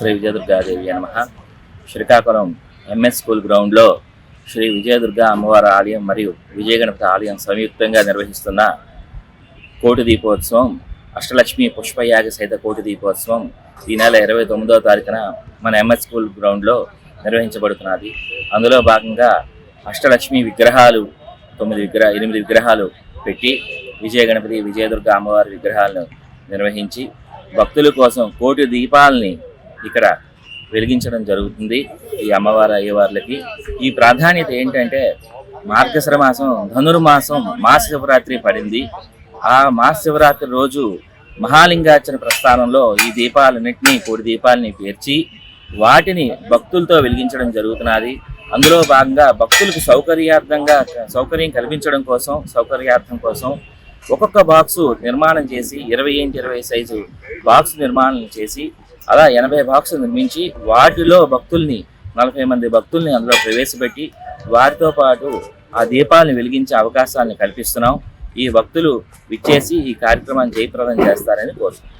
శ్రీ విజయదుర్గాదేవి నమ. Srikakulam MS school గ్రౌండ్లో శ్రీ విజయదుర్గ అమ్మవారి ఆలయం మరియు విజయ గణపతి ఆలయం సంయుక్తంగా నిర్వహిస్తున్న కోటి దీపోత్సవం అష్టలక్ష్మి పుష్పయాగ సహిత కోటి దీపోత్సవం ఈ నెల ఇరవై తొమ్మిదవ తారీఖున మన ఎంఎస్ స్కూల్ గ్రౌండ్లో నిర్వహించబడుతున్నది. అందులో భాగంగా అష్టలక్ష్మి విగ్రహాలు తొమ్మిది విగ్రహ ఎనిమిది విగ్రహాలు పెట్టి విజయ గణపతి విజయదుర్గ అమ్మవారి విగ్రహాలను నిర్వహించి భక్తుల కోసం కోటి దీపాలని ఇక్కడ వెలిగించడం జరుగుతుంది ఈ అమ్మవారి అయ్యవార్లకి. ఈ ప్రాధాన్యత ఏంటంటే మార్గశర మాసం ధనుర్మాసం మాస శివరాత్రి పడింది. ఆ మాస శివరాత్రి రోజు మహాలింగార్చన ప్రస్థానంలో ఈ దీపాలన్నింటినీ కోడి దీపాలని పేర్చి వాటిని భక్తులతో వెలిగించడం జరుగుతున్నది. అందులో భాగంగా భక్తులకు సౌకర్యార్థంగా సౌకర్యం కల్పించడం కోసం సౌకర్యార్థం కోసం ఒక్కొక్క బాక్సు నిర్మాణం చేసి ఇరవై ఇంటి ఇరవై సైజు బాక్స్ నిర్మాణం చేసి అలా ఎనభై బాక్సులు నిర్మించి వాటిలో భక్తుల్ని నలభై మంది భక్తుల్ని అందులో ప్రవేశపెట్టి వారితో పాటు ఆ దీపాలను వెలిగించే అవకాశాలను కల్పిస్తున్నాం. ఈ భక్తులు విచ్చేసి ఈ కార్యక్రమాన్ని జయప్రదం చేస్తారని కోరుతున్నాం.